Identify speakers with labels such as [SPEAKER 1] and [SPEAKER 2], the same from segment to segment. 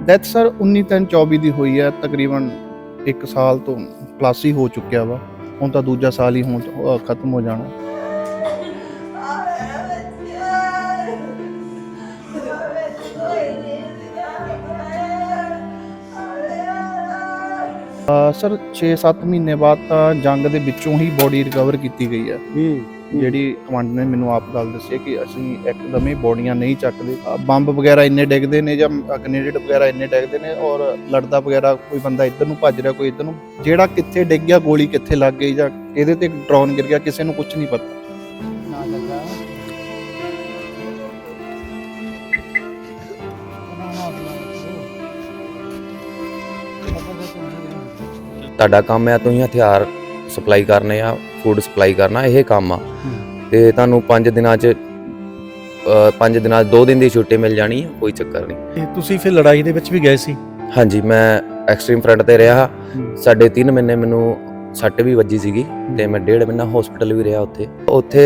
[SPEAKER 1] Death sir 19 ਤਿੰਨ 24 ਦੀ ਹੋਈ ਹੈ, ਤਕਰੀਬਨ 1 ਸਾਲ ਤੋਂ ਪਲੱਸ ਹੀ ਹੋ ਚੁੱਕਿਆ ਵਾ। ਹੁਣ ਤਾਂ ਦੂਜਾ ਸਾਲ ਹੀ ਹੁਣ ਖਤਮ ਹੋ ਜਾਣਾ। ਸਰ 6-7 ਮਹੀਨੇ ਬਾਅਦ ਤਾਂ ਜੰਗ ਦੇ ਵਿੱਚੋਂ ਹੀ ਬੋਡੀ ਰਿਕਵਰ ਕੀਤੀ ਗਈ ਹੈ। ਜਿਹੜੀ ਕਮਾਂਡਰ ਨੇ ਮੈਨੂੰ ਆਪ ਗੱਲ ਦੱਸੀ ਹੈ ਕਿ ਅਸੀਂ ਇੱਕਦਮ ਹੀ ਬੋਡੀਆਂ ਨਹੀਂ ਚੱਕਦੇ। ਬੰਬ ਵਗੈਰਾ ਇੰਨੇ ਡਿੱਗਦੇ ਨੇ ਜਾਂ ਗ੍ਰੇਨੇਡ ਵਗੈਰਾ ਇੰਨੇ ਡਿੱਗਦੇ ਨੇ ਔਰ ਲੜਦਾ ਵਗੈਰਾ ਕੋਈ ਬੰਦਾ ਇੱਧਰ ਨੂੰ ਭੱਜ ਰਿਹਾ ਕੋਈ ਇੱਧਰ ਨੂੰ ਜਿਹੜਾ ਕਿੱਥੇ ਡਿੱਗ ਗਿਆ ਗੋਲੀ ਕਿੱਥੇ ਲੱਗ ਗਈ ਜਾਂ ਇਹਦੇ ਤੇ ਡਰੋਨ ਗਿਰ ਗਿਆ ਕਿਸੇ ਨੂੰ ਕੁਝ ਨਹੀਂ ਪਤਾ।
[SPEAKER 2] ਨਾ ਲੱਗਾ।
[SPEAKER 3] ਤੁਹਾਡਾ ਕੰਮ ਆ ਤੁਸੀਂ ਹਥਿਆਰ ਸਪਲਾਈ ਕਰਨੇ ਆ। ਫੂਡ ਸਪਲਾਈ ਕਰਨਾ ਇਹ ਕੰਮ ਆ। ਤੇ ਤੁਹਾਨੂੰ 5 ਦਿਨਾਂ ਚ 5 ਦਿਨਾਂ 'ਚ 2 ਦਿਨ ਦੀ ਛੁੱਟੀ ਮਿਲ ਜਾਣੀ ਆ ਕੋਈ ਚੱਕਰ ਨਹੀਂ।
[SPEAKER 2] ਤੇ ਤੁਸੀਂ ਫਿਰ ਲੜਾਈ ਦੇ ਵਿੱਚ ਵੀ ਗਏ ਸੀ?
[SPEAKER 3] ਹਾਂਜੀ ਮੈਂ ਐਕਸਟ੍ਰੀਮ ਫਰੰਟ ਤੇ ਰਿਹਾ। ਸਾਡੇ 3 ਮਹੀਨੇ ਮੈਨੂੰ ਸੱਟ ਵੀ ਵੱਜੀ ਸੀਗੀ ਤੇ ਮੈਂ ਡੇਢ ਮਹੀਨਾ ਹਸਪੀਟਲ ਵੀ ਰਿਹਾ ਉੱਥੇ। ਉੱਥੇ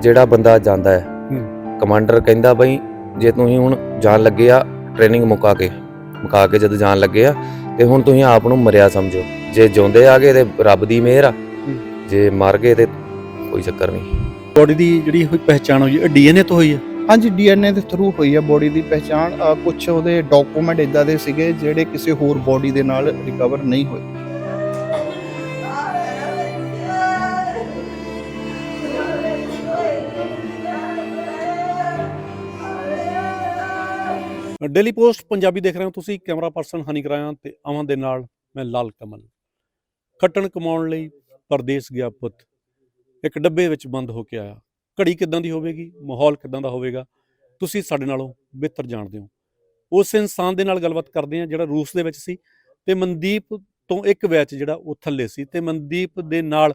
[SPEAKER 3] ਜਿਹੜਾ ਬੰਦਾ ਜਾਂਦਾ ਹੈ ਕਮਾਂਡਰ ਕਹਿੰਦਾ ਬਈ ਜੇ ਤੁਸੀਂ ਹੁਣ ਜਾਣ ਲੱਗੇ ਆ ਟ੍ਰੇਨਿੰਗ ਮੁਕਾ ਕੇ ਮੁਕਾ ਕੇ ਜਦ ਜਾਣ ਲੱਗੇ ਆ ਤੇ ਹੁਣ ਤੁਸੀਂ ਆਪ ਨੂੰ ਮਰਿਆ ਸਮਝੋ। ਜੇ ਜਿਉਂਦੇ ਆ ਗਏ ਤੇ ਰੱਬ ਦੀ ਮਿਹਰ ਆ। ਜੇ ਮਰ ਗਏ ਤੇ ਕੋਈ ਚੱਕਰ ਨਹੀਂ।
[SPEAKER 2] ਬੋਡੀ ਦੀ ਜਿਹੜੀ ਹੋਈ ਪਹਿਚਾਣ ਹੋਈ ਡੀਐਨਏ ਤੋਂ ਹੋਈ ਹੈ?
[SPEAKER 1] ਹਾਂਜੀ ਡੀਐਨਏ ਦੇ ਥਰੂ ਹੋਈ ਹੈ ਬੋਡੀ ਦੀ ਪਹਿਚਾਣ। ਕੁਝ ਉਹਦੇ ਡਾਕੂਮੈਂਟ ਇਦਾਂ ਦੇ ਸੀਗੇ ਜਿਹੜੇ ਕਿਸੇ ਹੋਰ ਬੋਡੀ ਦੇ ਨਾਲ ਰਿਕਵਰ ਨਹੀਂ ਹੋਏ।
[SPEAKER 2] ਡੇਲੀ ਪੋਸਟ ਪੰਜਾਬੀ ਦੇਖ ਰਹੇ ਹੋ ਤੁਸੀਂ ਕੈਮਰਾ ਪਰਸਨ ਹਨੀ ਕਰਾਇਆ ਤੇ ਅਮਨ ਦੇ ਨਾਲ ਮੈਂ ਲਾਲ ਕਮਲ। ਖੱਟਣ ਕਮਾਉਣ ਲਈ ਪਰਦੇਸ ਗਿਆ ਪੁੱਤ। ਇੱਕ ਡੱਬੇ ਵਿੱਚ ਬੰਦ ਹੋ ਕੇ ਆਇਆ। ਘੜੀ ਕਿਦਾਂ ਦੀ ਹੋਵੇਗੀ? ਮਾਹੌਲ ਕਿਦਾਂ ਦਾ ਹੋਵੇਗਾ? ਤੁਸੀਂ ਸਾਡੇ ਨਾਲੋਂ ਬਿਹਤਰ ਜਾਣਦੇ ਹੋ। ਉਸ ਇਨਸਾਨ ਦੇ ਨਾਲ ਗੱਲਬਾਤ ਕਰਦੇ ਹਾਂ ਜਿਹੜਾ ਰੂਸ ਦੇ ਵਿੱਚ ਸੀ ਤੇ ਮਨਦੀਪ ਤੋਂ ਇੱਕ ਬੈਚ ਜਿਹੜਾ ਉਹ ਥੱਲੇ ਸੀ ਤੇ ਮਨਦੀਪ ਦੇ ਨਾਲ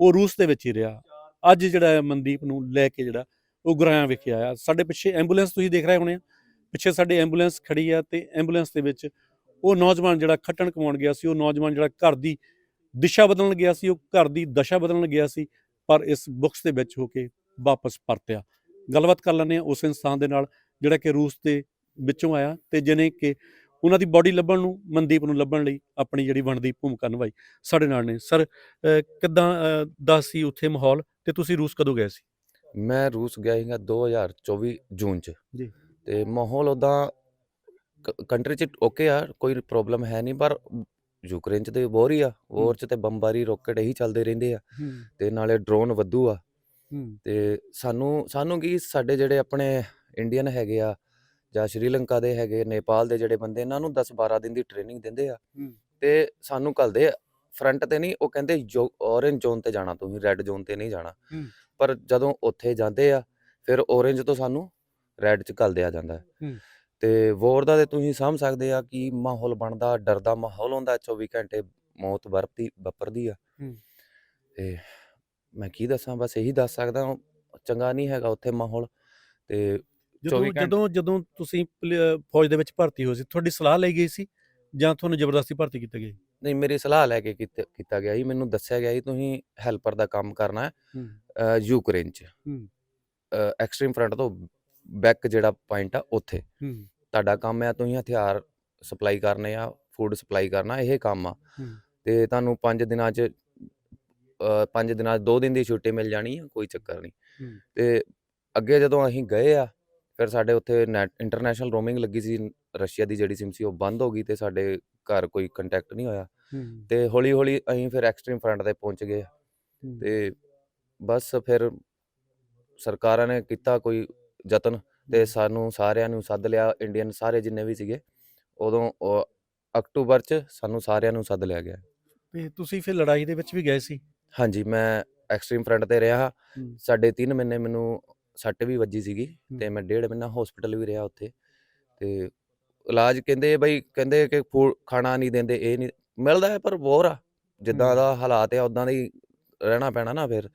[SPEAKER 2] ਉਹ ਰੂਸ ਦੇ ਵਿੱਚ ਹੀ ਰਿਹਾ। ਅੱਜ ਜਿਹੜਾ ਹੈ ਮਨਦੀਪ ਨੂੰ ਲੈ ਕੇ ਜਿਹੜਾ ਉਹ ਗੁਰਾਇਆ ਵਿਖੇ ਆਇਆ। ਸਾਡੇ ਪਿੱਛੇ ਐਂਬੂਲੈਂਸ ਤੁਸੀਂ ਦੇਖ ਰਹੇ ਹੋਣੇ ਆ। ਪਿੱਛੇ ਸਾਡੇ ਐਂਬੂਲੈਂਸ ਖੜੀ ਆ ਤੇ ਐਂਬੂਲੈਂਸ ਦੇ ਵਿੱਚ ਉਹ ਨੌਜਵਾਨ ਜਿਹੜਾ ਖੱਟਣ ਕਮਾਉਣ ਗਿਆ ਸੀ, ਉਹ ਨੌਜਵਾਨ ਜਿਹੜਾ ਘਰ ਦੀ ਦਿਸ਼ਾ ਬਦਲਣ ਗਿਆ ਸੀ ਉਹ ਘਰ ਦੀ ਦਸ਼ਾ ਬਦਲਣ ਗਿਆ ਸੀ ਪਰ ਇਸ ਬੁਕਸ ਦੇ ਵਿੱਚ ਹੋ ਕੇ ਵਾਪਸ ਪਰਤਿਆ। ਗੱਲਬਾਤ ਕਰ ਲੈਂਦੇ ਆ ਉਸ ਇਨਸਾਨ ਦੇ ਨਾਲ ਜਿਹੜਾ ਕਿ ਰੂਸ ਦੇ ਵਿੱਚੋਂ ਆਇਆ ਤੇ ਜਿਹਨੇ ਕਿ ਉਹਨਾਂ ਦੀ ਬਾਡੀ ਲੱਭਣ ਨੂੰ ਮਨਦੀਪ ਨੂੰ ਲੱਭਣ ਲਈ ਆਪਣੀ ਜਿਹੜੀ ਬਣਦੀ ਭੂਮਿਕਾ ਨਿਭਾਈ। ਸਾਡੇ ਨਾਲ ਨੇ। ਸਰ ਕਿੱਦਾਂ ਦਾ ਸੀ ਉੱਥੇ ਮਾਹੌਲ ਤੇ ਤੁਸੀਂ ਰੂਸ ਕਦੋਂ ਗਏ ਸੀ?
[SPEAKER 3] ਮੈਂ ਰੂਸ ਗਿਆ ਸੀਗਾ 2024 ਜੂਨ ਚ।
[SPEAKER 2] ਜੀ।
[SPEAKER 3] ਤੇ ਮਾਹੌਲ ਉਦਾਂ ਕੰਟਰੀ ਚ ਓਕੇ ਆ ਕੋਈ ਪ੍ਰੋਬਲਮ ਹੈ ਨਹੀਂ ਪਰ ਯੂਕਰੇਨ ਚ ਤੇ ਹੀ ਆ ਵੋਰ ਚ ਤੇ ਬੰਬਾਰੀ ਰੋਕਟ ਇਹੀ ਚੱਲਦੇ ਰਹਿੰਦੇ ਆ ਤੇ ਨਾਲੇ ਡਰੋਨ ਵੱਧੂ ਆ। ਤੇ ਸਾਨੂੰ ਸਾਨੂੰ ਕੀ ਸਾਡੇ ਜਿਹੜੇ ਆਪਣੇ ਇੰਡੀਅਨ ਹੈਗੇ ਆ ਜਾਂ ਸ਼੍ਰੀਲੰਕਾ ਦੇ ਹੈਗੇ ਨੇਪਾਲ ਦੇ ਜਿਹੜੇ ਬੰਦੇ ਇਹਨਾਂ ਨੂੰ 10 12 ਦਿਨ ਦੀ ਟ੍ਰੇਨਿੰਗ ਦਿੰਦੇ ਆ। ਤੇ ਸਾਨੂੰ ਘੱਲਦੇ ਫਰੰਟ ਤੇ ਨਹੀਂ ਉਹ ਕਹਿੰਦੇ ਔਰੇਂਜ ਜ਼ੋਨ ਤੇ ਜਾਣਾ ਤੁਸੀਂ ਰੈੱਡ ਜ਼ੋਨ ਤੇ ਨਹੀਂ ਜਾਣਾ। ਪਰ ਜਦੋਂ ਉੱਥੇ ਜਾਂਦੇ ਆ ਫਿਰ ਔਰੇਂਜ ਤੋਂ ਸਾਨੂੰ ਰੈੱਡ ਚ ਘੱਲ ਦਿਆ ਜਾਂਦਾ। ਤੇ ਵੋਰ ਦਾ ਤੇ ਤੁਸੀਂ ਸਮਝ ਸਕਦੇ ਆ ਕਿ ਮਾਹੌਲ ਬਣਦਾ ਡਰ ਦਾ ਮਾਹੌਲ ਹੁੰਦਾ 24 ਘੰਟੇ ਮੌਤ ਵਰਤੀ ਵਾਪਰਦੀ ਆ। ਤੇ ਮੈਂ ਕੀ ਦੱਸਾਂ ਬਸ ਇਹੀ ਦੱਸ ਸਕਦਾ ਚੰਗਾ ਨਹੀਂ ਹੈਗਾ ਉੱਥੇ ਮਾਹੌਲ ਤੇ
[SPEAKER 2] ਜਦੋਂ
[SPEAKER 3] 24 ਘੰਟੇ-
[SPEAKER 2] ਜਦੋਂ ਜਦੋਂ ਤੁਸੀਂ ਫੌਜ ਦੇ ਵਿੱਚ ਭਰਤੀ ਹੋਏ ਸੀ ਤੁਹਾਡੀ ਸਲਾਹ ਲਈ ਗਈ ਸੀ ਜਾਂ ਤੁਹਾਨੂੰ ਜ਼ਬਰਦਸਤੀ ਭਰਤੀ ਕੀਤਾ ਗਿਆ
[SPEAKER 3] ਨਹੀਂ ਮੇਰੀ ਸਲਾਹ ਲੈ ਕੇ ਕੀਤਾ ਗਿਆ ਸੀ ਮੈਨੂੰ ਦੱਸਿਆ ਗਿਆ ਸੀ ਤੁਸੀਂ ਹੈਲਪਰ ਦਾ ਕੰਮ ਕਰਨਾ ਹੈ ਯੂਕਰੇਨ ਚ। ਐਕਸਟ੍ਰੀਮ ਫਰੰਟ ਤੋਂ ਬੈਕ ਜਿਹੜਾ ਪੁਆਇੰਟ ਆ ਉੱਥੇ।
[SPEAKER 2] ਹੂੰ।
[SPEAKER 3] ਤੁਹਾਡਾ ਕੰਮ ਆ ਤੁਸੀਂ ਹਥਿਆਰ ਸਪਲਾਈ ਕਰਨੇ ਆ ਫੂਡ ਸਪਲਾਈ ਕਰਨਾ ਇਹ ਕੰਮ ਆ।
[SPEAKER 2] ਹੂੰ।
[SPEAKER 3] ਤੇ ਤੁਹਾਨੂੰ 5 ਦਿਨਾਂ ਚ 5 ਦਿਨਾਂ 2 ਦਿਨ ਦੀ ਛੁੱਟੀ ਮਿਲ ਜਾਣੀ ਆ ਕੋਈ ਚੱਕਰ ਨਹੀਂ।
[SPEAKER 2] ਹੂੰ।
[SPEAKER 3] ਤੇ ਅੱਗੇ ਜਦੋਂ ਅਸੀਂ ਗਏ ਆ ਫਿਰ ਸਾਡੇ ਉੱਥੇ ਇੰਟਰਨੈਸ਼ਨਲ ਰੋਮਿੰਗ ਲੱਗੀ ਸੀ ਰਸ਼ੀਆ ਦੀ ਜਿਹੜੀ ਸਿਮ ਸੀ ਉਹ ਬੰਦ ਹੋ ਗਈ ਤੇ ਸਾਡੇ ਘਰ ਕੋਈ ਕੰਟੈਕਟ ਨਹੀਂ ਹੋਇਆ। ਤੇ ਹੌਲੀ ਹੌਲੀ ਅਸੀਂ ਫਿਰ ਐਕਸਟ੍ਰੀਮ ਫਰੰਟ ਤੇ ਪਹੁੰਚ ਗਏ ਤੇ ਬਸ ਫਿਰ ਸਰਕਾਰਾਂ ਨੇ ਕੀਤਾ ਕੋਈ ਯਤਨ ਤੇ ਸਾਨੂੰ ਸਾਰਿਆਂ ਨੂੰ ਸੱਦ ਲਿਆ ਇੰਡੀਅਨ ਸਾਰੇ ਜਿੰਨੇ ਵੀ ਸੀਗੇ ਉਦੋਂ ਉਹ ਅਕਤੂਬਰ ਚ ਸਾਨੂੰ ਸਾਰਿਆਂ ਨੂੰ ਸੱਦ ਲਿਆ ਗਿਆ।
[SPEAKER 2] ਤੇ ਤੁਸੀਂ ਫਿਰ ਲੜਾਈ ਦੇ ਵਿੱਚ ਵੀ ਗਏ ਸੀ?
[SPEAKER 3] ਹਾਂਜੀ ਮੈਂ ਐਕਸਟ੍ਰੀਮ ਫਰੰਟ ਤੇ ਰਿਹਾ। ਸਾਡੇ 3 ਮਹੀਨੇ ਮੈਨੂੰ ਸੱਟ ਵੀ ਵੱਜੀ ਸੀਗੀ ਤੇ ਮੈਂ ਡੇਢ ਮਹੀਨਾ ਹਸਪੀਟਲ ਵੀ ਰਿਹਾ ਉੱਥੇ। ਤੇ ਇਲਾਜ ਕਹਿੰਦੇ ਬਈ ਕਹਿੰਦੇ ਕਿ ਖਾਣਾ ਨਹੀਂ ਦਿੰਦੇ ਇਹ ਨਹੀਂ ਮਿਲਦਾ ਹੈ ਪਰ ਬੋਰ ਆ। ਜਿੱਦਾਂ। ਦਾ ਹਾਲਾਤ ਆ ਉਦਾਂ ਦਾ ਹੀ ਰਹਿਣਾ ਪੈਣਾ ਨਾ ਫਿਰ।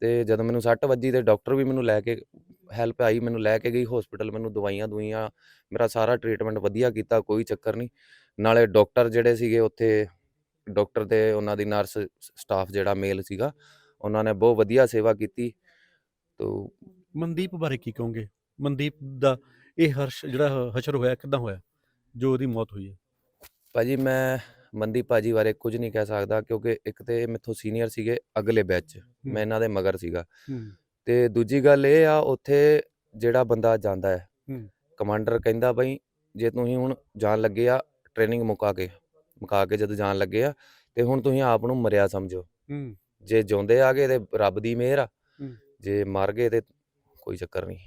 [SPEAKER 3] ਤੇ ਜਦੋਂ ਮੈਨੂੰ ਸੱਟ ਵੱਜੀ ਤੇ ਡਾਕਟਰ ਵੀ ਮੈਨੂੰ ਲੈ ਕੇ ਹੈਲਪ ਆਈ ਮੈਨੂੰ ਲੈ ਕੇ ਗਈ ਹਸਪੀਟਲ ਮੈਨੂੰ ਦਵਾਈਆਂ ਦੁਈਆਂ ਮੇਰਾ ਸਾਰਾ ਟ੍ਰੀਟਮੈਂਟ ਵਧੀਆ ਕੀਤਾ ਕੋਈ ਚੱਕਰ ਨਹੀਂ। ਨਾਲੇ ਡਾਕਟਰ ਜਿਹੜੇ ਸੀਗੇ ਉੱਥੇ ਡਾਕਟਰ ਤੇ ਉਹਨਾਂ ਦੀ ਨਰਸ ਸਟਾਫ ਜਿਹੜਾ ਮੇਲ ਸੀਗਾ ਉਹਨਾਂ ਨੇ ਬਹੁਤ ਵਧੀਆ ਸੇਵਾ ਕੀਤੀ। ਤੋ
[SPEAKER 2] ਮਨਦੀਪ ਬਾਰੇ ਕੀ ਕਹੋਗੇ? ਮਨਦੀਪ ਦਾ ਇਹ ਹਰਸ਼ ਜਿਹੜਾ ਹਸ਼ਰ ਹੋਇਆ ਕਿੱਦਾਂ ਹੋਇਆ? ਜੋ ਉਹਦੀ ਮੌਤ ਹੋਈ ਹੈ।
[SPEAKER 3] ਭਾਜੀ ਮੈਂ ਮਨਦੀਪ ਭਾਜੀ ਬਾਰੇ ਕੁਝ ਨਹੀਂ ਕਹਿ ਸਕਦਾ ਕਿਉਂਕਿ ਇੱਕ ਤੇ ਇਹ ਮੇਥੋਂ ਸੀਨੀਅਰ ਸੀਗੇ ਅਗਲੇ ਬੈਚ ਮੈਂ ਇਹਨਾਂ ਦੇ ਮਗਰ ਸੀਗਾ। ਤੇ ਦੂਜੀ ਗੱਲ ਇਹ ਆ ਉੱਥੇ ਜਿਹੜਾ ਬੰਦਾ ਜਾਂਦਾ ਹੈ
[SPEAKER 2] ਹੂੰ।
[SPEAKER 3] ਕਮਾਂਡਰ ਕਹਿੰਦਾ ਬਈ ਜੇ ਤੁਸੀਂ ਹੁਣ ਜਾਣ ਲੱਗੇ ਆ ਟ੍ਰੇਨਿੰਗ ਮੁਕਾ ਕੇ ਮੁਕਾ ਕੇ ਜਦੋਂ ਜਾਣ ਲੱਗੇ ਆ ਤੇ ਹੁਣ ਤੁਸੀਂ ਆਪ ਨੂੰ ਮਰਿਆ ਸਮਝੋ
[SPEAKER 2] ਹੂੰ
[SPEAKER 3] ਜੇ ਜਿਉਂਦੇ ਆ ਗਏ ਤੇ ਰੱਬ ਦੀ ਮਿਹਰ ਆ
[SPEAKER 2] ਹੂੰ।
[SPEAKER 3] ਜੇ ਮਰ ਗਏ ਤੇ ਕੋਈ ਚੱਕਰ ਨਹੀਂ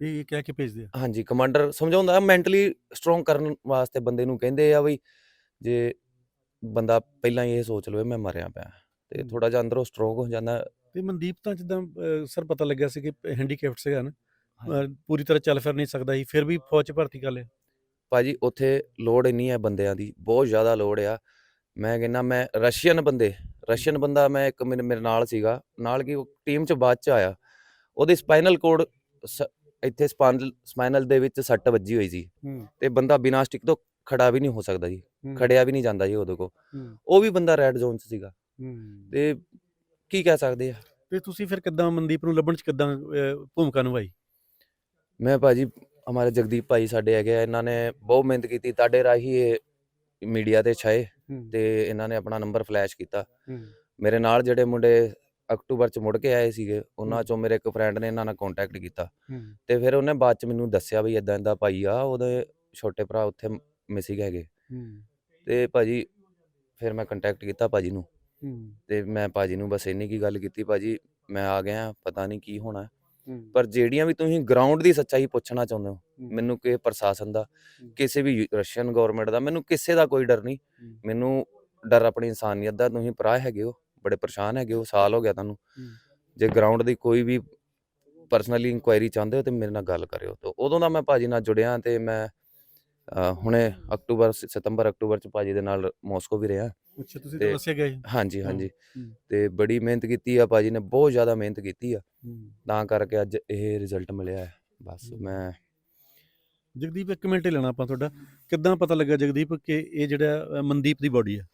[SPEAKER 2] ਇਹ ਇਹ ਕਹਿ ਕੇ ਭੇਜਦੇ ਆ
[SPEAKER 3] ਹਾਂਜੀ ਕਮਾਂਡਰ ਸਮਝਾਉਂਦਾ ਮੈਂਟਲੀ ਸਟਰੋਂਗ ਕਰਨ ਵਾਸਤੇ ਬੰਦੇ ਨੂੰ ਕਹਿੰਦੇ ਆ ਬਈ ਜੇ ਬੰਦਾ ਪਹਿਲਾਂ ਹੀ ਇਹ ਸੋਚ ਲਵੇ ਮੈਂ ਮਰਿਆ ਪਿਆ ਤੇ
[SPEAKER 2] ਹੂੰ।
[SPEAKER 3] ਥੋੜਾ ਜਿਹਾ ਅੰਦਰੋਂ ਸਟਰੋਂਗ ਹੋ ਜਾਂਦਾ
[SPEAKER 2] ਤੇ ਮਨਦੀਪ ਤਾਂ ਜਿੱਦਾਂ ਸਰ ਪਤਾ ਲੱਗਿਆ ਸੀ ਕਿ ਹੈਂਡੀਕੈਪਟ ਸੀਗਾ ਨਾ ਪੂਰੀ ਤਰ੍ਹਾਂ ਚੱਲ ਫਿਰ ਨਹੀਂ ਸਕਦਾ ਸੀ ਫਿਰ ਵੀ ਫੌਜ ਭਰਤੀ ਕਰ ਲਿਆ।
[SPEAKER 3] ਭਾਜੀ ਉੱਥੇ ਲੋੜ ਇੰਨੀ ਹੈ ਬੰਦਿਆਂ ਦੀ ਬਹੁਤ ਜ਼ਿਆਦਾ ਲੋੜ ਆ। ਮੈਂ ਕਹਿੰਦਾ ਮੈਂ ਰਸ਼ੀਅਨ ਬੰਦੇ ਰਸ਼ੀਅਨ ਬੰਦਾ ਮੈਂ ਇੱਕ ਮੇਰੇ ਨਾਲ ਸੀਗਾ ਨਾਲ ਕੀ ਟੀਮ ਚ ਬਾਅਦ ਚ ਆਇਆ। ਉਹਦੀ ਸਪਾਈਨਲ ਕੋਡ ਇੱਥੇ ਸਪਾਈਨਲ ਸਪਾਈਨਲ ਦੇ ਵਿੱਚ ਸੱਟ ਵੱਜੀ ਹੋਈ ਸੀ। ਤੇ ਬੰਦਾ ਬਿਨਾਂ ਸਟਿਕ ਤੋਂ ਖੜਾ ਵੀ ਨਹੀਂ ਹੋ ਸਕਦਾ ਜੀ ਖੜਿਆ ਵੀ ਨਹੀਂ ਜਾਂਦਾ ਜੀ ਉਹਦੇ ਕੋ ਉਹ ਵੀ ਬੰਦਾ ਰੈੱਡ ਜ਼ੋਨ 'ਚ ਸੀਗਾ। ਤੇ ਕੀ ਕਹਿ ਸਕਦੇ ਆ?
[SPEAKER 2] ਤੇ ਤੁਸੀਂ ਫਿਰ ਕਿੱਦਾਂ ਮਨਦੀਪ ਨੂੰ ਲੱਭਣ 'ਚ ਕਿੱਦਾਂ ਅਹ, ਭੂਮਿਕਾ ਨਿਭਾਈ?
[SPEAKER 3] ਮੈਂ ਭਾਜੀ ਹਮਾਰੇ ਜਗਦੀਪ ਭਾਈ ਸਾਡੇ ਹੈਗੇ ਆ ਇਹਨਾਂ ਨੇ ਬਹੁਤ ਮਿਹਨਤ ਕੀਤੀ ਤੁਹਾਡੇ ਰਾਹੀਂ ਇਹ ਮੀਡੀਆ ਤੇ ਛਾਏ ਤੇ ਇਹਨਾਂ ਨੇ ਆਪਣਾ ਨੰਬਰ ਫਲੈਸ਼ ਕੀਤਾ। ਮੇਰੇ ਨਾਲ ਜਿਹੜੇ ਮੁੰਡੇ ਅਕਤੂਬਰ ਚ ਮੁੜ ਕੇ ਆਏ ਸੀਗੇ ਉਹਨਾਂ। ਚੋਂ ਮੇਰੇ ਇੱਕ ਫਰੈਂਡ ਨੇ ਇਹਨਾਂ ਨਾਲ ਕੰਟੈਕਟ ਕੀਤਾ। ਤੇ ਫਿਰ ਉਹਨੇ ਬਾਅਦ ਚ ਮੈਨੂੰ ਦੱਸਿਆ ਵੀ ਇਦਾਂ ਇਦਾਂ ਭਾਈ ਆ ਉਹਦੇ ਛੋਟੇ ਭਰਾ ਉੱਥੇ ਮਿਸਿੰਗ ਹੈਗੇ। ਤੇ ਭਾਜੀ ਫਿਰ ਮੈਂ ਕੰਟੈਕਟ ਕੀਤਾ ਭਾਜੀ ਨੂੰ। ਤੇ ਮੈਂ ਭਾਜੀ ਨੂੰ ਬਸ ਇੰਨੀ ਕੀ ਗੱਲ ਕੀਤੀ ਭਾਜੀ ਮੈਂ ਆ ਗਿਆ ਪਤਾ ਨਹੀਂ ਕੀ ਹੋਣਾ। ਪਰ ਜਿਹੜੀਆਂ ਵੀ ਤੁਸੀਂ ਗਰਾਊਂਡ ਦੀ ਸੱਚਾਈ ਪੁੱਛਣਾ ਚਾਹੁੰਦੇ ਹੋ ਮੈਨੂੰ ਕਿਸੇ ਪ੍ਰਸ਼ਾਸਨ ਦਾ। ਕਿਸੇ ਵੀ ਰਸ਼ੀਅਨ ਗਵਰਨਮੈਂਟ ਦਾ ਮੈਨੂੰ ਕਿਸੇ ਦਾ ਕੋਈ ਡਰ ਨਹੀਂ। ਮੈਨੂੰ ਡਰ ਆਪਣੀ ਇਨਸਾਨੀਅਤ ਦਾ ਤੁਸੀਂ ਭਰਾ ਹੈਗੇ ਹੋ ਬੜੇ ਪਰੇਸ਼ਾਨ ਹੈਗੇ ਹੋ ਸਾਲ ਹੋ ਗਿਆ ਤੁਹਾਨੂੰ। ਜੇ ਗਰਾਊਂਡ ਦੀ ਕੋਈ ਵੀ ਪਰਸਨਲੀ ਇਨਕੁਆਇਰੀ ਚਾਹੁੰਦੇ ਹੋ ਤੇ ਮੇਰੇ ਨਾਲ ਗੱਲ ਕਰਿਓ। ਤੇ ਉਦੋਂ ਦਾ ਮੈਂ ਭਾਜੀ ਨਾਲ ਜੁੜਿਆ ਤੇ ਮੈਂ ਅਹ, ਹੁਣੇ ਅਕਤੂਬਰ ਸ- ਸਤੰਬਰ ਅਕਤੂਬਰ ਚ ਭਾਜੀ ਦੇ ਨਾਲ ਮਾਸਕੋ ਵੀ ਰਿਹਾ।
[SPEAKER 2] ਅੱਛਾ ਤੁਸੀਂ ਤਾਂ ਦੱਸਿਆ ਗਿਆ ਸੀ।
[SPEAKER 3] ਹਾਂਜੀ ਹਾਂਜੀ।
[SPEAKER 2] ਹੂੰ।
[SPEAKER 3] ਤੇ ਬੜੀ ਮਿਹਨਤ ਕੀਤੀ ਆ ਭਾਜੀ ਨੇ ਬਹੁਤ ਜ਼ਿਆਦਾ ਮਿਹਨਤ ਕੀਤੀ ਆ। ਤਾਂ ਕਰਕੇ ਅੱਜ ਇਹ ਰਿਜ਼ਲਟ ਮਿਲਿਆ ਹੈ। ਬਸ
[SPEAKER 2] ਹੂੰ।
[SPEAKER 3] ਮੈਂ
[SPEAKER 2] ਜਗਦੀਪ ਇੱਕ ਮਿੰਟ ਹੀ ਲੈਣਾ ਆਪਾਂ ਤੁਹਾਡਾ। ਕਿੱਦਾਂ ਪਤਾ ਲੱਗਾ ਜਗਦੀਪ ਕਿ ਇਹ ਜਿਹੜਾ ਮਨਦੀਪ ਦੀ ਬਾਡੀ ਹੈ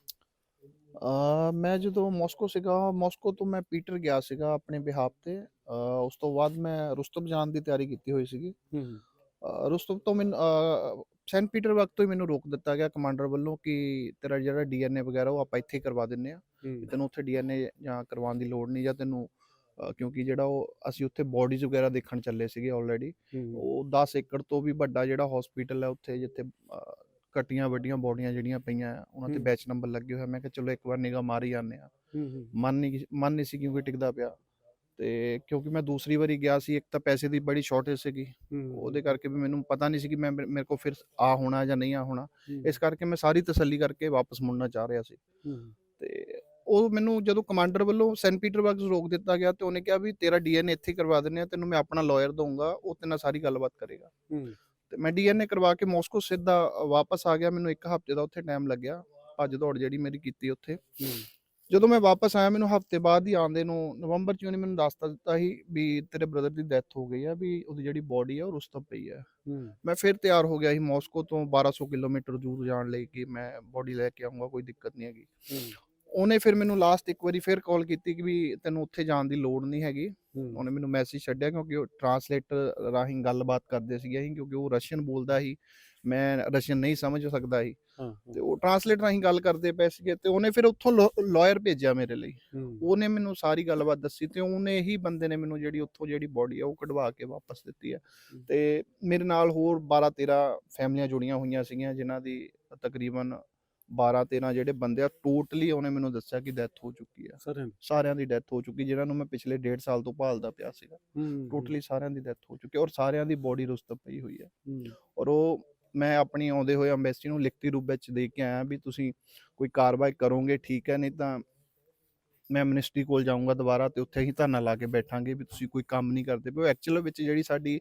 [SPEAKER 1] ਅ ਮੈਂ ਜਦੋਂ ਮਾਸਕੋ ਸੀਗਾ ਮਾਸਕੋ ਤੋਂ ਮੈਂ ਪੀਟਰ ਗਿਆ ਸੀਗਾ ਆਪਣੇ ਬਿਹਾਫ ਤੇ। ਅ, ਉਸ ਤੋਂ ਬਾਅਦ ਮੈਂ ਰੁਸਤਮ ਜਾਣ ਦੀ ਤਿਆਰੀ ਕੀਤੀ ਹੋਈ ਸੀਗੀ। ਅ, ਰੁਸਤਮ ਤੋਂ ਮੈਨੂੰ ਸੈਂਟ ਪੀਟਰਬਰਗ ਤੋਂ ਹੀ ਮੈਨੂੰ ਰੋਕ ਦਿੱਤਾ ਗਿਆ ਕਮਾਂਡਰ ਵੱਲੋਂ ਕਿ ਤੇਰਾ ਜਿਹੜਾ ਡੀਐਨਏ ਵਗੈਰਾ ਉਹ ਆਪਾਂ ਇੱਥੇ ਹੀ ਕਰਵਾ ਦਿੰਨੇ ਆ ਤੈਨੂੰ ਉੱਥੇ ਡੀਐਨਏ ਜਾਂ ਕਰਵਾਉਣ ਦੀ ਲੋੜ ਨਹੀਂ ਜਾਂ ਤੈਨੂੰ ਕਿਉਂਕਿ ਜਿਹੜਾ ਉਹ ਅਸੀਂ ਉੱਥੇ ਬੋਡੀਜ਼ ਵਗੈਰਾ ਦੇਖਣ ਚੱਲੇ ਸੀਗੇ ਆਲਰੇਡੀ ਉਹ 10 ਏਕੜ ਤੋਂ ਵੀ ਵੱਡਾ ਜਿਹੜਾ ਹਸਪੀਟਲ ਹੈ ਉੱਥੇ ਜਿੱਥੇ ਕੱਟੀਆਂ ਵੱਡੀਆਂ ਬੋਡੀਆਂ ਜਿਹੜੀਆਂ ਪਈਆਂ ਉਹਨਾਂ ਤੇ। ਬੈਚ ਨੰਬਰ ਲੱਗੇ ਹੋਏ ਆ। ਮੈਂ ਕਿਹਾ ਚਲੋ ਇੱਕ ਵਾਰ ਨਿਗਾਹ ਮਾਰ ਆਨੇ ਆ ਮਨ ਨਹੀਂ ਮਨ ਨਹੀਂ ਸੀ ਕਿਉਂਕਿ ਟਿਕਦਾ ਪਿਆ। ਤੇ ਕਿਉਂਕਿ ਮੈਂ ਦੂਸਰੀ ਵਾਰੀ ਗਿਆ ਸੀ ਇੱਕ ਤਾਂ ਪੈਸੇ ਦੀ ਬੜੀ ਸ਼ਾਰਟੇਜ ਸੀਗੀ। ਉਹਦੇ ਕਰਕੇ ਵੀ ਮੈਨੂੰ ਪਤਾ ਨਹੀਂ ਸੀ ਕਿ ਮੈਂ ਮੇਰੇ ਕੋਲ ਫਿਰ ਆ ਹੋਣਾ ਜਾਂ ਨਹੀਂ ਆ ਹੋਣਾ। ਇਸ ਕਰਕੇ ਮੈਂ ਸਾਰੀ ਤਸੱਲੀ ਕਰਕੇ ਵਾਪਸ ਮੁੜਨਾ ਚਾਹ ਰਿਹਾ ਸੀ। ਤੇ ਉਹ ਮੈਨੂੰ ਜਦੋਂ ਕਮਾਂਡਰ ਵੱਲੋਂ ਸੈਂਟ ਪੀਟਰਬਰਗ ਰੋਕ ਦਿੱਤਾ ਗਿਆ ਤੇ ਉਹਨੇ ਕਿਹਾ ਵੀ ਤੇਰਾ ਡੀਐਨਏ ਇੱਥੇ ਕਰਵਾ ਦਿੰਨੇ ਆ ਤੈਨੂੰ ਮੈਂ ਆਪਣਾ ਲਾਇਰ ਦਊਂਗਾ ਉਹ ਤੇ ਨਾਲ ਸਾਰੀ ਗੱਲਬਾਤ ਕਰੇਗਾ। ਤੇ ਮੈਂ ਡੀਐਨਏ ਕਰਵਾ ਕੇ ਮਾਸਕੋ ਸਿੱਧਾ ਵਾਪਸ ਆ ਗਿਆ ਮੈਨੂੰ ਇੱਕ ਹਫ਼ਤੇ ਦਾ ਉੱਥੇ ਟਾਈਮ ਲੱਗਿਆ। ਭੱਜ ਦੌੜ ਜਿਹੜੀ ਮੇਰੀ ਕੀਤੀ ਉੱਥੇ। ਜਦੋਂ ਮੈਂ ਵਾਪਸ ਆਇਆ ਮੈਨੂੰ ਹਫ਼ਤੇ ਬਾਅਦ ਹੀ ਆਉਂਦੇ ਨੂੰ ਨਵੰਬਰ ਚ ਉਹਨੇ ਮੈਨੂੰ ਦੱਸਤਾ ਦਿੱਤਾ ਸੀ ਵੀ ਤੇਰੇ ਬ੍ਰਦਰ ਦੀ ਡੈਥ ਹੋ ਗਈ ਆ ਵੀ ਉਹਦੀ ਜਿਹੜੀ ਬੋਡੀ ਆ ਉਹ ਰੁਸਤਮ ਪਈ ਆ। ਮੈਂ ਫਿਰ ਤਿਆਰ ਹੋ ਗਿਆ ਸੀ ਮਾਸਕੋ ਤੋਂ 1200 ਕਿਲੋਮੀਟਰ ਦੂਰ ਜਾਣ ਲਈ ਕਿ ਮੈਂ ਬੋਡੀ ਲੈ ਕੇ ਆਉਂਗਾ ਕੋਈ ਦਿੱਕਤ ਨਹੀਂ ਹੈਗੀ। ਉਹਨੇ ਫਿਰ ਮੈਨੂੰ ਲਾਸਟ ਇੱਕ ਵਾਰੀ ਫਿਰ ਕਾਲ ਕੀਤੀ ਕਿ ਵੀ ਤੈਨੂੰ ਉੱਥੇ ਜਾਣ ਦੀ ਲੋੜ ਨਹੀਂ ਹੈਗੀ। ਉਹਨੇ ਮੈਨੂੰ ਮੈਸੇਜ ਛੱਡਿਆ ਕਿਉਂਕਿ ਉਹ ਟਰਾਂਸਲੇਟਰ ਰਾਹੀਂ ਗੱਲਬਾਤ ਕਰਦੇ ਸੀਗੇ ਕਿਉਂਕਿ ਉਹ ਰਸ਼ੀਅਨ ਬੋਲਦਾ ਸੀ। ਮੈਂ ਰਸ਼ੀਅਨ ਨਹੀਂ ਸਮਝ ਸਕਦਾ ਸੀ। ਤੇ ਉਹ ਟਰਾਂਸਲੇਟਰ ਰਾਹੀਂ ਗੱਲ ਕਰਦੇ ਪਏ ਸੀਗੇ ਤੇ ਉਹਨੇ ਫਿਰ ਉੱਥੋਂ ਲਾਇਰ ਭੇਜਿਆ ਮੇਰੇ ਲਈ। ਉਹਨੇ ਮੈਨੂੰ ਸਾਰੀ ਗੱਲਬਾਤ ਦੱਸੀ ਤੇ ਉਹਨੇ ਹੀ ਬੰਦੇ ਨੇ ਮੈਨੂੰ ਜਿਹੜੀ ਉੱਥੋਂ ਜਿਹੜੀ ਬੋਡੀ ਆ ਉਹ ਕਢਵਾ ਕੇ ਵਾਪਸ ਦਿੱਤੀ ਆ। ਤੇ ਮੇਰੇ ਨਾਲ ਹੋਰ 12 13 ਫੈਮਲੀਆਂ ਜੁੜੀਆਂ ਹੋਈਆਂ ਸੀਗੀਆਂ ਜਿਨ੍ਹਾਂ ਦੀ ਤਕਰੀਬਨ 12 13 ਜਿਹੜੇ ਬੰਦੇ ਆ ਟੋਟਲੀ ਉਹਨੇ ਮੈਨੂੰ ਦੱਸਿਆ ਕਿ ਡੈਥ ਹੋ ਚੁੱਕੀ ਆ।
[SPEAKER 2] ਸਰ
[SPEAKER 1] ਸਾਰਿਆਂ ਦੀ ਡੈਥ ਹੋ ਚੁੱਕੀ ਜਿਨ੍ਹਾਂ ਨੂੰ ਮੈਂ ਪਿਛਲੇ 1.5 ਸਾਲ ਤੋਂ ਭਾਲਦਾ ਪਿਆ ਸੀਗਾ। ਟੋਟਲੀ ਸਾਰਿਆਂ ਦੀ ਡੈਥ ਹੋ ਚੁੱਕੀ ਔਰ ਸਾਰਿਆਂ ਦੀ ਬੋਡੀ ਰੁਸਤਮ ਪਈ ਹੋਈ ਹੈ। ਔਰ ਉਹ ਮੈਂ ਆਪਣੀ ਆਉਂਦੇ ਹੋਏ ਅੰਬੈਸੀ ਨੂੰ ਲਿਖਤੀ ਰੂਪ ਵਿੱਚ ਦੇ ਕੇ ਆਇਆ ਵੀ ਤੁਸੀਂ ਕੋਈ ਕਾਰਵਾਈ ਕਰੋਗੇ ਠੀਕ ਹੈ ਨਹੀਂ ਤਾਂ ਮੈਂ ਮਿਨਿਸਟਰੀ ਕੋਲ ਜਾਊਂਗਾ ਦੁਬਾਰਾ ਤੇ ਉੱਥੇ ਹੀ ਧਰਨਾ ਲਾ ਕੇ ਬੈਠਾਂਗੇ ਵੀ ਤੁਸੀਂ ਕੋਈ ਕੰਮ ਨਹੀਂ ਕਰਦੇ ਪਏ। ਐਕਚੁਅਲ ਵਿੱਚ ਜਿਹੜੀ ਸਾਡੀ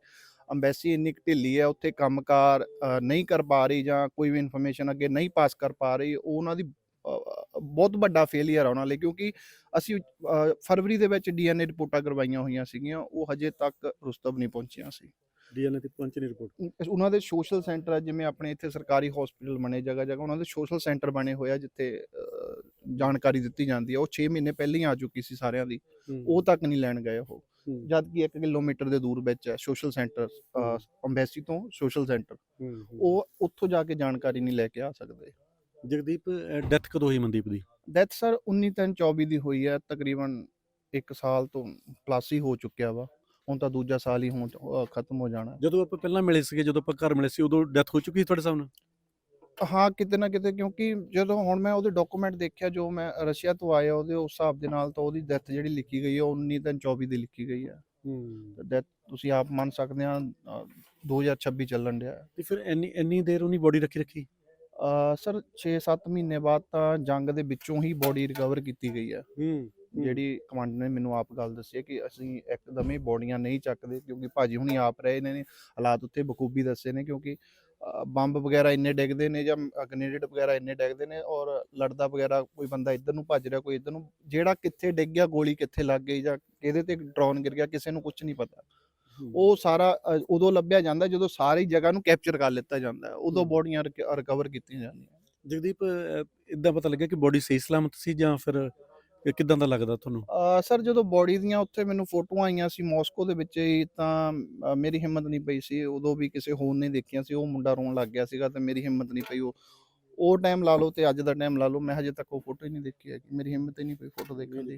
[SPEAKER 1] ਅੰਬੈਸੀ ਇੰਨੀ ਕੁ ਢਿੱਲੀ ਹੈ ਉੱਥੇ ਕੰਮਕਾਰ ਅ, ਨਹੀਂ ਕਰ ਪਾ ਰਹੀ ਜਾਂ ਕੋਈ ਵੀ ਇਨਫੋਰਮੇਸ਼ਨ ਅੱਗੇ ਨਹੀਂ ਪਾਸ ਕਰ ਪਾ ਰਹੀ ਉਹ ਉਹਨਾਂ ਦੀ ਬਹੁਤ ਵੱਡਾ ਫੇਲਿਅਰ ਆ ਉਹਨਾਂ ਲਈ ਕਿਉਂਕਿ ਅਸੀਂ ਫਰਵਰੀ ਦੇ ਵਿੱਚ ਡੀਐਨਏ ਰਿਪੋਰਟਾਂ ਕਰਵਾਈਆਂ ਹੋਈਆਂ ਸੀਗੀਆਂ ਉਹ ਹਜੇ ਤੱਕ ਰੁਸਤਮ ਨਹੀਂ ਪਹੁੰਚੀਆਂ ਸੀ।
[SPEAKER 2] ਡੀਐਨਏ ਤੇ ਪਹੁੰਚਣੀ ਰਿਪੋਰਟ
[SPEAKER 1] ਉ- ਉਹਨਾਂ ਦੇ ਸੋਸ਼ਲ ਸੈਂਟਰ ਆ ਜਿਵੇਂ ਆਪਣੇ ਇੱਥੇ ਸਰਕਾਰੀ ਹਸਪੀਟਲ ਬਣੇ ਜਗ੍ਹਾ ਜਗ੍ਹਾ ਉਹਨਾਂ ਦੇ ਸੋਸ਼ਲ ਸੈਂਟਰ ਬਣੇ ਹੋਏ ਆ ਜਿੱਥੇ ਜਾਣਕਾਰੀ ਦਿੱਤੀ ਜਾਂਦੀ ਹੈ ਉਹ 6 ਮਹੀਨੇ ਪਹਿਲਾਂ ਹੀ ਆ ਚੁੱਕੀ ਸੀ ਸਾਰਿਆਂ ਦੀ। ਉਹ ਤੱਕ ਨਹੀਂ ਲੈਣ ਗਏ ਉਹ। ਜਦ ਕਿ 1 ਕਿਲੋਮੀਟਰ ਦੇ ਦੂਰ ਵਿੱਚ ਹੈ ਸੋਸ਼ਲ ਸੈਂਟਰ ਅੰਬੈਸੀ ਤੋਂ ਸੋਸ਼ਲ ਸੈਂਟਰ ਉਹ ਉੱਥੋਂ ਜਾ ਕੇ ਜਾਣਕਾਰੀ ਨਹੀਂ ਲੈ ਕੇ ਆ ਸਕਦੇ।
[SPEAKER 2] ਜਗਦੀਪ ਡੈਥ ਕਦੋਂ ਹੋਈ ਮਨਦੀਪ ਦੀ?
[SPEAKER 1] ਡੈਥ ਸਰ 19 ਤਿੰਨ 24 ਦੀ ਹੋਈ ਹੈ ਤਕਰੀਬਨ 1 ਸਾਲ ਤੋਂ ਪਲੱਸ ਹੀ ਹੋ ਚੁੱਕਿਆ ਵਾ। ਹੁਣ ਤਾਂ ਦੂਜਾ ਸਾਲ ਹੀ ਹੁਣ ਖਤਮ ਹੋ ਜਾਣਾ।
[SPEAKER 2] ਜਦੋਂ ਆਪਾਂ ਪਹਿਲਾਂ ਮਿਲੇ ਸੀਗੇ ਜਦੋਂ ਆਪਾਂ ਘਰ ਮਿਲੇ ਸੀ ਉਦੋਂ ਡੈਥ ਹੋ ਚੁੱਕੀ ਸੀ ਤੁਹਾਡੇ ਸਾਹਮਣੇ?
[SPEAKER 1] ਹਾਂ ਕਿਤੇ ਨਾ ਕਿਤੇ ਕਿਉਂਕਿ ਜਦੋਂ ਹੁਣ ਮੈਂ ਉਹਦੇ ਡਾਕੂਮੈਂਟ ਦੇਖਿਆ ਜੋ ਮੈਂ ਰਸ਼ੀਆ ਤੋਂ ਆਇਆ ਉਹਦੇ ਉਸ ਹਿਸਾਬ ਦੇ ਨਾਲ ਤਾਂ ਉਹਦੀ ਡੈਥ ਜਿਹੜੀ ਲਿਖੀ ਗਈ ਹੈ ਉਹ 19 ਤਿੰਨ 24 ਦੀ ਲਿਖੀ ਗਈ ਹੈ। ਡੈਥ ਤੁਸੀਂ ਆਪ ਮੰਨ ਸਕਦੇ ਆ 2026 ਚੱਲਣ ਡਿਆ।
[SPEAKER 2] ਤੇ ਫਿਰ ਇੰਨੀ ਇੰਨੀ ਦੇਰ ਉਹਨੀ ਬੋਡੀ ਰੱਖੀ ਰੱਖੀ?
[SPEAKER 1] ਸਰ 6-7 ਮਹੀਨੇ ਬਾਅਦ ਤਾਂ ਜੰਗ ਦੇ ਵਿੱਚੋਂ ਹੀ ਬੋਡੀ ਰਿਕਵਰ ਕੀਤੀ ਗਈ ਹੈ
[SPEAKER 2] ਹੂੰ।
[SPEAKER 1] ਜਿਹੜੀ ਕਮਾਂਡਰ ਨੇ ਮੈਨੂੰ ਆਪ ਗੱਲ ਦੱਸੀ ਹੈ ਕਿ ਅਸੀਂ ਇੱਕਦਮ ਹੀ ਬੋਡੀਆਂ ਨਹੀਂ ਚੱਕਦੇ ਕਿਉਂਕਿ ਭਾਜੀ ਹੁਣੀ ਆਪ ਰਹੇ ਨੇ ਹਾਲਾਤ ਉੱਤੇ ਬਖੂਬੀ ਦੱਸੇ ਨੇ ਕਿਉਂਕਿ ਬੰਬ ਵਗੈਰਾ ਇੰਨੇ ਡਿੱਗਦੇ ਨੇ ਜਾਂ ਗ੍ਰੇਨੇਡ ਵਗੈਰਾ ਇੰਨੇ ਡਿੱਗਦੇ ਨੇ ਔਰ ਲੜਦਾ ਵਗੈਰਾ ਕੋਈ ਬੰਦਾ ਇੱਧਰ ਨੂੰ ਭੱਜ ਰਿਹਾ ਕੋਈ ਇੱਧਰ ਨੂੰ ਜਿਹੜਾ ਕਿੱਥੇ ਡਿੱਗ ਗਿਆ ਗੋਲੀ ਕਿੱਥੇ ਲੱਗ ਗਈ ਜਾਂ ਕਿਹਦੇ ਤੇ ਡਰੋਨ ਗਿਰ ਗਿਆ ਕਿਸੇ ਨੂੰ ਕੁਝ ਨਹੀਂ ਪਤਾ ਉਹ ਸਾਰਾ ਉਦੋਂ ਲੱਭਿਆ ਜਾਂਦਾ ਜਦੋਂ ਸਾਰੀ ਜਗ੍ਹਾ ਨੂੰ ਕੈਪਚਰ ਕਰ ਲਿੱਤਾ ਜਾਂਦਾ। ਉਦੋਂ। ਬੋਡੀਆਂ ਰਿਕਵਰ ਕੀਤੀਆਂ ਜਾਂਦੀਆਂ
[SPEAKER 2] ਜਗਦੀਪ ਇਦਾਂ ਪਤਾ ਲੱਗਿਆ ਕਿ ਬੋਡੀ ਸਹੀ ਸਲਾਮਤ ਸੀ ਜਾਂ ਫਿਰ ਇਹ ਕਿਦਾਂ ਦਾ ਲੱਗਦਾ ਤੁਹਾਨੂੰ?
[SPEAKER 1] ਸਰ ਜਦੋਂ ਬੋਡੀ ਦੀਆਂ ਉੱਥੇ ਮੈਨੂੰ ਫੋਟੋਆਂ ਆਈਆਂ ਸੀ ਮਾਸਕੋ ਦੇ ਵਿੱਚ ਹੀ ਤਾਂ ਮੇਰੀ ਹਿੰਮਤ ਨਹੀਂ ਪਈ ਸੀ ਉਦੋਂ ਵੀ ਕਿਸੇ ਹੋਰ ਨੇ ਦੇਖੀਆਂ ਸੀ ਉਹ ਮੁੰਡਾ ਰੋਣ ਲੱਗ ਗਿਆ ਸੀਗਾ ਤੇ ਮੇਰੀ ਹਿੰਮਤ ਨਹੀਂ ਪਈ ਉਹ ਉਹ ਟਾਈਮ ਲਾ ਲਓ ਤੇ ਅੱਜ ਦਾ ਟਾਈਮ ਲਾ ਲਓ ਮੈਂ ਹਜੇ ਤੱਕ ਉਹ ਫੋਟੋ ਹੀ ਨਹੀਂ ਦੇਖੀ ਹੈਗੀ ਮੇਰੀ ਹਿੰਮਤ ਹੀ ਨਹੀਂ ਪਈ ਫੋਟੋ ਦੇਖਣ ਦੀ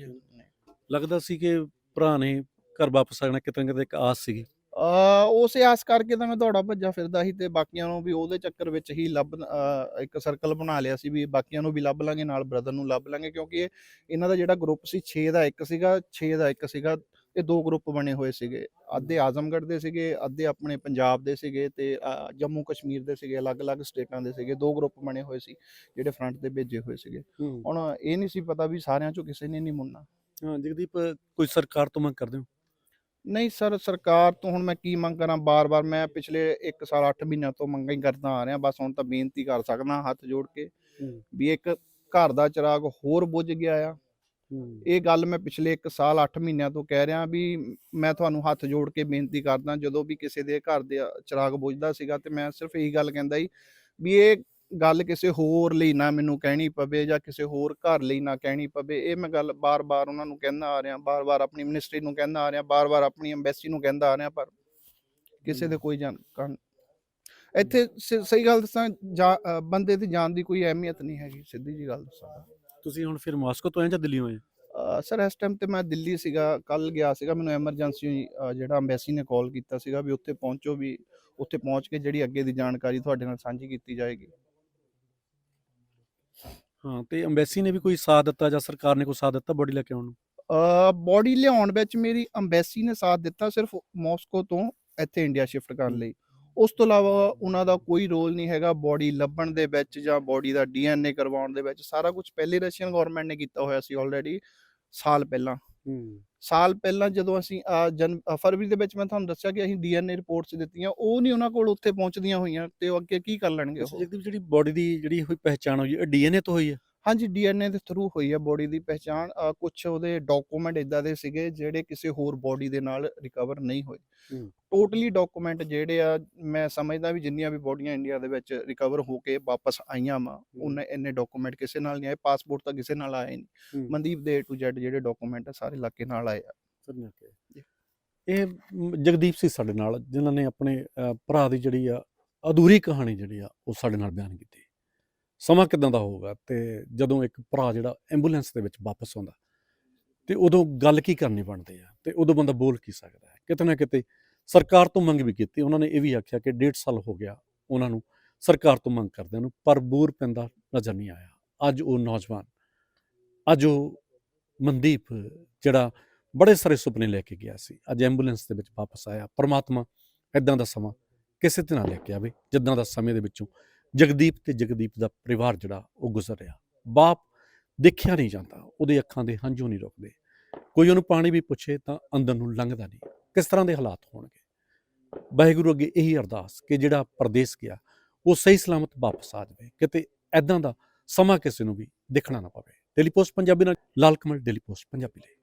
[SPEAKER 2] ਲੱਗਦਾ ਸੀ ਕਿ ਭਰਾ ਨੇ ਘਰ ਵਾਪਸ ਆਣਾ ਕਿਤੇ ਨਾ ਕਿਤੇ ਇੱਕ ਆਸ ਸੀਗੀ।
[SPEAKER 1] ਉਸੇ ਆਸ ਕਰਕੇ ਤਾਂ ਮੈਂ ਦੌੜਾ ਭੱਜਾ ਫਿਰਦਾ ਸੀ ਤੇ ਬਾਕੀਆਂ ਨੂੰ ਵੀ ਉਹਦੇ ਚੱਕਰ ਵਿੱਚ ਹੀ ਲੱਭ ਇੱਕ ਸਰਕਲ ਬਣਾ ਲਿਆ ਸੀ ਵੀ ਬਾਕੀਆਂ ਨੂੰ ਵੀ ਲੱਭ ਲਾਂਗੇ ਨਾਲ ਬ੍ਰਦਰ ਨੂੰ ਲੱਭ ਲਾਂਗੇ ਕਿਉਂਕਿ ਇਹ ਇਹਨਾਂ ਦਾ ਜਿਹੜਾ ਗਰੁੱਪ ਸੀ 6 ਦਾ ਇੱਕ ਸੀਗਾ 6 ਦਾ ਇੱਕ ਸੀਗਾ ਇਹ ਦੋ ਗਰੁੱਪ ਬਣੇ ਹੋਏ ਸੀਗੇ। ਅੱਧੇ ਆਜ਼ਮਗੜ੍ਹ ਦੇ ਸੀਗੇ ਅੱਧੇ ਆਪਣੇ ਪੰਜਾਬ ਦੇ ਸੀਗੇ ਤੇ ਜੰਮੂ ਕਸ਼ਮੀਰ ਦੇ ਸੀਗੇ ਅਲੱਗ-ਅਲੱਗ ਸਟੇਟਾਂ ਦੇ ਸੀਗੇ ਦੋ ਗਰੁੱਪ ਬਣੇ ਹੋਏ ਸੀ ਜਿਹੜੇ ਫਰੰਟ ਤੇ ਭੇਜੇ ਹੋਏ ਸੀਗੇ। ਹੁਣ ਇਹ ਨਹੀਂ ਸੀ ਪਤਾ ਵੀ ਸਾਰਿਆਂ ਚੋਂ ਕਿਸੇ ਨੇ ਨਹੀਂ ਮੁੜਨਾ।
[SPEAKER 2] ਹਾਂ ਜਗਦੀਪ ਕੋਈ ਸਰਕਾਰ ਤੋਂ ਮੰਗ ਕਰਦੇ ਹੋ?
[SPEAKER 1] ਨਹੀਂ ਸਰ ਸਰਕਾਰ ਤੋਂ ਹੁਣ ਮੈਂ ਕੀ ਮੰਗ ਕਰਾਂ? ਬਾਰ-ਬਾਰ ਮੈਂ ਪਿਛਲੇ 1 ਸਾਲ 8 ਮਹੀਨਿਆਂ ਤੋਂ ਮੰਗਾਂ ਹੀ ਕਰਦਾ ਆ ਰਿਹਾ। ਬਸ ਹੁਣ ਤਾਂ ਬੇਨਤੀ ਕਰ ਸਕਦਾ ਹੱਥ ਜੋੜ ਕੇ ਵੀ ਇੱਕ ਘਰ ਦਾ ਚਿਰਾਗ ਹੋਰ ਬੁੱਝ ਗਿਆ ਆ। ਇਹ ਗੱਲ ਮੈਂ ਪਿਛਲੇ 1 ਸਾਲ 8 ਮਹੀਨਿਆਂ ਤੋਂ ਕਹਿ ਰਿਹਾ ਵੀ ਮੈਂ ਤੁਹਾਨੂੰ ਹੱਥ ਜੋੜ ਕੇ ਬੇਨਤੀ ਕਰਦਾ ਜਦੋਂ ਵੀ ਕਿਸੇ ਦੇ ਘਰ ਦੇ ਚਿਰਾਗ ਬੁਝਦਾ ਸੀਗਾ ਤੇ ਮੈਂ ਸਿਰਫ ਇਹੀ ਗੱਲ ਕਹਿੰਦਾ ਸੀ ਵੀ ਇਹ ਗੱਲ ਕਿਸੇ ਹੋਰ ਲਈ ਨਾ ਮੈਨੂੰ ਕਹਿਣੀ ਪਵੇ ਜਾਂ ਕਿਸੇ ਹੋਰ ਘਰ ਲਈ ਨਾ ਕਹਿਣੀ ਪਵੇ ਇਹ ਮੈਂ ਗੱਲ ਬਾਰ-ਬਾਰ ਉਹਨਾਂ ਨੂੰ ਕਹਿੰਦਾ ਆ ਰਿਹਾ ਬਾਰ-ਬਾਰ ਆਪਣੀ ਮਿਨਿਸਟਰੀ ਨੂੰ ਕਹਿੰਦਾ ਆ ਰਿਹਾ ਬਾਰ-ਬਾਰ ਆਪਣੀ ਐਮਬੈਸੀ ਨੂੰ ਕਹਿੰਦਾ ਆ ਰਿਹਾ ਪਰ ਕਿਸੇ ਦੇ ਕੋਈ ਜਾਣ ਇੱਥੇ ਸਹੀ ਗੱਲ ਦੱਸਾਂ ਬੰਦੇ ਦੀ ਜਾਨ ਦੀ ਕੋਈ ਅਹਿਮੀਅਤ ਨਹੀਂ ਹੈਗੀ ਸਿੱਧੀ ਜੀ ਗੱਲ ਦੱਸਾਂ
[SPEAKER 2] ਤੁਸੀਂ ਹੁਣ ਫਿਰ ਮਾਸਕੋ ਤੋਂ ਆਏ ਜਾਂ ਦਿੱਲੀ ਹੋਏ
[SPEAKER 1] ਸਰ ਇਸ ਟਾਈਮ ਤੇ ਮੈਂ ਦਿੱਲੀ ਸੀਗਾ ਕੱਲ ਗਿਆ ਸੀਗਾ ਮੈਨੂੰ ਐਮਰਜੈਂਸੀ ਜਿਹੜਾ ਅੰਬੈਸੀ ਨੇ ਕਾਲ ਕੀਤਾ ਸੀਗਾ ਵੀ ਉੱਥੇ ਪਹੁੰਚੋ ਵੀ ਉੱਥੇ ਪਹੁੰਚ ਕੇ ਜਿਹੜੀ ਅੱਗੇ ਦੀ ਜਾਣਕਾਰੀ ਤੁਹਾਡੇ ਨਾਲ ਸਾਂਝੀ ਕੀਤੀ ਜਾਏਗੀ।
[SPEAKER 2] ਹਾਂ ਤੇ ਅੰਬੈਸੀ ਨੇ ਵੀ ਕੋਈ ਸਾਥ ਦਿੱਤਾ ਜਾਂ ਸਰਕਾਰ ਨੇ ਕੋਈ ਸਾਥ ਦਿੱਤਾ ਬੋਡੀ ਲੈ ਕੇ ਆਉਣ ਨੂੰ?
[SPEAKER 1] ਬੋਡੀ ਲਿਆਉਣ ਵਿੱਚ ਮੇਰੀ ਅੰਬੈਸੀ ਨੇ ਸਾਥ ਦਿੱਤਾ ਸਿਰਫ ਮਾਸਕੋ ਤੋਂ ਇੱਥੇ ਇੰਡੀਆ ਸ਼ਿਫਟ ਕਰਨ। ਲਈ। ਉਸ ਤੋਂ ਇਲਾਵਾ ਉਹਨਾਂ ਦਾ ਕੋਈ ਰੋਲ ਨਹੀਂ ਹੈਗਾ ਬੋਡੀ ਲੱਭਣ ਦੇ ਵਿੱਚ ਜਾਂ ਬੋਡੀ ਦਾ ਡੀਐਨਏ ਕਰਵਾਉਣ ਦੇ ਵਿੱਚ। ਸਾਰਾ ਕੁਝ ਪਹਿਲੇ ਰਸ਼ੀਅਨ ਗਵਰਨਮੈਂਟ ਨੇ ਕੀਤਾ ਹੋਇਆ ਸੀ ਆਲਰੇਡੀ ਸਾਲ ਪਹਿਲਾਂ। ਸਾਲ ਪਹਿਲਾਂ ਜਦੋਂ ਅਸੀਂ ਜਨ ਫਰਵਰੀ ਦੇ ਵਿੱਚ ਮੈਂ ਤੁਹਾਨੂੰ ਦੱਸਿਆ ਕਿ ਅਸੀਂ ਡੀਐਨਏ ਰਿਪੋਰਟਸ ਦਿੱਤੀਆਂ ਉਹ ਨਹੀਂ ਉਹਨਾਂ ਕੋਲ ਉੱਥੇ ਪਹੁੰਚਦੀਆਂ ਹੋਈਆਂ ਤੇ ਉਹ ਅੱਗੇ ਕੀ ਕਰ ਲੈਣਗੇ ਉਹ?
[SPEAKER 2] ਜਿਹੜੀ ਬੋਡੀ ਦੀ ਜਿਹੜੀ ਹੋਈ ਪਹਿਚਾਣ ਹੋਈ ਹੈ ਡੀਐਨਏ ਤੋਂ ਹੋਈ ਹੈ?
[SPEAKER 1] ਹਾਂਜੀ ਡੀਐਨਏ ਦੇ ਥਰੂ ਹੋਈ ਹੈ ਬੋਡੀ ਦੀ ਪਹਿਚਾਣ। ਕੁਝ ਉਹਦੇ ਡਾਕੂਮੈਂਟ ਇਦਾਂ ਦੇ ਸੀਗੇ ਜਿਹੜੇ ਕਿਸੇ ਹੋਰ ਬੋਡੀ ਦੇ ਨਾਲ ਰਿਕਵਰ ਨਹੀਂ ਹੋਏ। ਟੋਟਲੀ ਡਾਕੂਮੈਂਟ ਜਿਹੜੇ ਆ ਮੈਂ ਸਮਝਦਾ ਵੀ ਜਿੰਨੀਆਂ ਵੀ ਬੋਡੀਆਂ ਇੰਡੀਆ ਦੇ ਵਿੱਚ ਰਿਕਵਰ ਹੋ ਕੇ ਵਾਪਸ ਆਈਆਂ ਵਾ ਉਹਨੇ ਇੰਨੇ ਡਾਕੂਮੈਂਟ ਕਿਸੇ ਨਾਲ ਨਹੀਂ ਆਏ ਪਾਸਪੋਰਟ ਤਾਂ ਕਿਸੇ ਨਾਲ ਆਏ ਨਹੀਂ। ਮਨਦੀਪ ਦੇ to Z ਜਿਹੜੇ ਡਾਕੂਮੈਂਟ ਆ ਸਾਰੇ ਇਲਾਕੇ ਨਾਲ ਆਏ ਆ।
[SPEAKER 2] ਇਹ ਜਗਦੀਪ ਸੀ ਸਾਡੇ ਨਾਲ ਜਿਨ੍ਹਾਂ ਨੇ ਆਪਣੇ ਭਰਾ ਦੀ ਜਿਹੜੀ ਆ ਅਧੂਰੀ ਕਹਾਣੀ ਜਿਹੜੀ ਆ ਉਹ ਸਾਡੇ ਨਾਲ ਬਿਆਨ ਕੀਤੀ। ਸਮਾਂ ਕਿਦਾਂ ਦਾ ਹੋਊਗਾ? ਤੇ ਜਦੋਂ ਇੱਕ ਭਰਾ ਜਿਹੜਾ ਐਂਬੂਲੈਂਸ ਦੇ ਵਿੱਚ ਵਾਪਸ ਆਉਂਦਾ, ਤੇ ਉਦੋਂ ਗੱਲ ਕੀ ਕਰਨੀ ਬਣਦੀ ਆ? ਤੇ ਉਦੋਂ ਬੰਦਾ ਬੋਲ ਕੀ ਸਕਦਾ ਹੈ? ਕਿਤੇ ਨਾ ਕਿਤੇ ਸਰਕਾਰ ਤੋਂ ਮੰਗ ਵੀ ਕੀਤੀ, ਉਹਨਾਂ ਨੇ ਇਹ ਵੀ ਆਖਿਆ ਕਿ ਡੇਢ ਸਾਲ ਹੋ ਗਿਆ ਉਹਨਾਂ ਨੂੰ, ਸਰਕਾਰ ਤੋਂ ਮੰਗ ਕਰਦਿਆਂ ਨੂੰ ਪਰ ਬੂਰ ਪੈਂਦਾ ਨਜ਼ਰ ਨਹੀਂ ਆਇਆ। ਅੱਜ ਉਹ ਨੌਜਵਾਨ, ਅੱਜ ਉਹ ਮਨਦੀਪ ਜਿਹੜਾ ਬੜੇ ਸਾਰੇ ਸੁਪਨੇ ਲੈ ਕੇ ਗਿਆ ਸੀ, ਅੱਜ ਐਂਬੂਲੈਂਸ ਦੇ ਵਿੱਚ ਵਾਪਸ ਆਇਆ, ਪਰਮਾਤਮਾ ਇਦਾਂ ਦਾ ਸਮਾਂ ਕਿਸੇ ਤੇ ਨਾ ਲੈ ਕੇ ਆਵੇ, ਜਿੱਦਾਂ ਦਾ ਸਮੇਂ ਦੇ ਵਿੱਚੋਂ ਜਗਦੀਪ ਤੇ ਜਗਦੀਪ ਦਾ ਪਰਿਵਾਰ ਜਿਹੜਾ ਉਹ ਗੁਜ਼ਰ ਰਿਹਾ। ਬਾਪ ਦੇਖਿਆ ਨਹੀਂ ਜਾਂਦਾ, ਉਹਦੇ ਅੱਖਾਂ ਦੇ ਹੰਝੂ ਨਹੀਂ ਰੁਕਦੇ। ਕੋਈ ਉਹਨੂੰ ਪਾਣੀ ਵੀ ਪੁੱਛੇ ਤਾਂ ਅੰਦਰ ਨੂੰ ਲੰਘਦਾ ਨਹੀਂ। ਕਿਸ ਤਰ੍ਹਾਂ ਦੇ ਹਾਲਾਤ ਹੋਣਗੇ? ਵਾਹਿਗੁਰੂ ਅੱਗੇ ਇਹੀ ਅਰਦਾਸ ਕਿ ਜਿਹੜਾ ਪਰਦੇਸ ਗਿਆ, ਉਹ ਸਹੀ ਸਲਾਮਤ ਵਾਪਸ ਆ ਜਾਵੇ। ਕਿਤੇ ਐਦਾਂ ਦਾ ਸਮਾਂ ਕਿਸੇ ਨੂੰ ਵੀ ਦੇਖਣਾ ਨਾ ਪਵੇ। ਡੇਲੀ ਪੋਸਟ ਪੰਜਾਬੀ ਨਾਲ ਲਾਲ ਕਮਲ, ਡੇਲੀ ਪੋਸਟ ਪੰਜਾਬੀ ਲਈ।